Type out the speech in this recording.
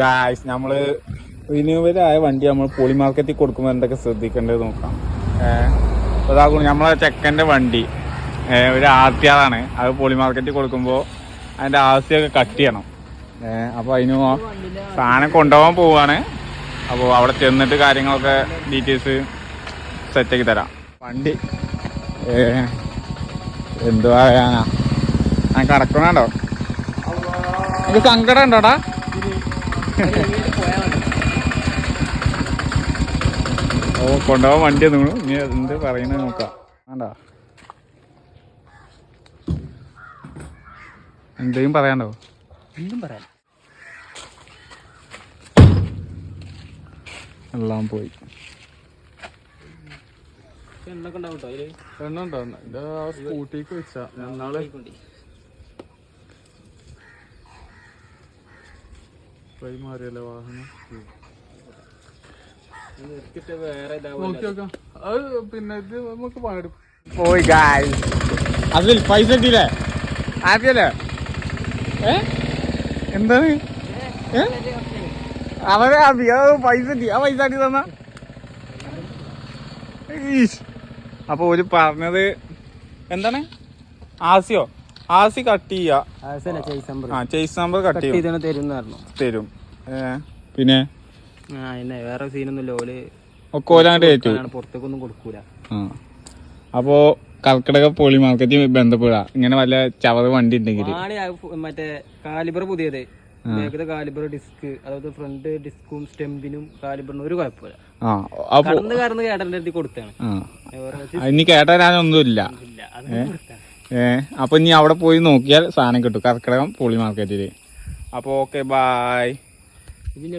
Guys നമ്മൾ റിന്യൂവലായ വണ്ടി നമ്മൾ പോളി മാർക്കറ്റിൽ കൊടുക്കുമ്പോൾ എന്തൊക്കെ ശ്രദ്ധിക്കേണ്ടത് നോക്കാം. ഏഹ് അതാകും നമ്മളെ ചെക്കന്റെ വണ്ടി. ഒരു ആർ ടി ആർ ആണ് അത് പോളി മാർക്കറ്റിൽ കൊടുക്കുമ്പോൾ അതിന്റെ ആസ്തിയൊക്കെ കട്ട് ചെയ്യണം. ഏഹ് അപ്പോൾ അതിന് സാധനം കൊണ്ടുപോകാൻ പോവുകയാണ് അപ്പോൾ അവിടെ ചെന്നിട്ട് കാര്യങ്ങളൊക്കെ ഡീറ്റെയിൽസ് സെറ്റാക്കി തരാം. വണ്ടി. എന്തുവാ ഞാൻ കടക്കണോ എനിക്ക് സങ്കടം ഉണ്ടോടാ? ഓ കൊണ്ടുപോകാൻ വണ്ടി നിങ്ങൾ ഇനി എന്ത് പറയുന്നത് നോക്കാം. വേണ്ട. എന്തെങ്കിലും പറയാണ്ടോ എന്തും പറയാം. എല്ലാം പോയി. എണ്ണൊക്കെ ഉണ്ടാവും കേട്ടോ അതിൽ? എണ്ണുണ്ടോ സ്കൂട്ടിക്ക് വെച്ചാ. നാളെ മാറിയല്ലേ വാഹനം? അത് പിന്നെ ഇത് നമുക്ക് പാടും പോയി ഗായ് അതിൽ പൈസ കിട്ടിയില്ലേ? ഹാപ്പിയല്ലേ ഏ? എന്താണ്? ഏ? അവരെ പൈസ കിട്ടി. ആ പൈസ കിട്ടി തന്ന. അപ്പൊ ഒരു പറഞ്ഞത് എന്താണ്? ആസിയോ? ആസി കട്ട് ചെയ്യാം. ചേസ് നമ്പർ കട്ട് ചെയ്യും. തരും. പിന്നെ? വേറെ സീനൊന്നുമില്ല ഓൽ ഒക്കെ ഓലാണ്ട് ഏറ്റു ആണ് പുറത്തേക്കൊന്നും കൊടുക്കൂല. അപ്പോ കർക്കിടക പോളി മാർക്കറ്റ് ബന്ധപ്പെടാ. ഇങ്ങനെ വല്ല ചവറ് വണ്ടി ഉണ്ടെങ്കിൽ മറ്റേ കാലിബർ പുതിയത്. കാലിബർ ഡിസ്ക് അതായത് ഫ്രണ്ട് ഡിസ്കും സ്റ്റെമ്പിനും കാലിബറിനും ഒരു കുഴപ്പമില്ല. കടന്ന് കടന്ന് കേട്ടന്റെ അടുത്ത് കൊടുത്താണ്. ഇനി കേട്ടാനൊന്നുമില്ല ഇല്ല അത് കൊടുത്താണ് ഏ അപ്പൊ ഇനി അവിടെ പോയി നോക്കിയാൽ സാധനം കിട്ടും. കർക്കിടകം പോളി മാർക്കറ്റിൽ അപ്പൊ ഓക്കെ ബായ് ഇതിന്റെ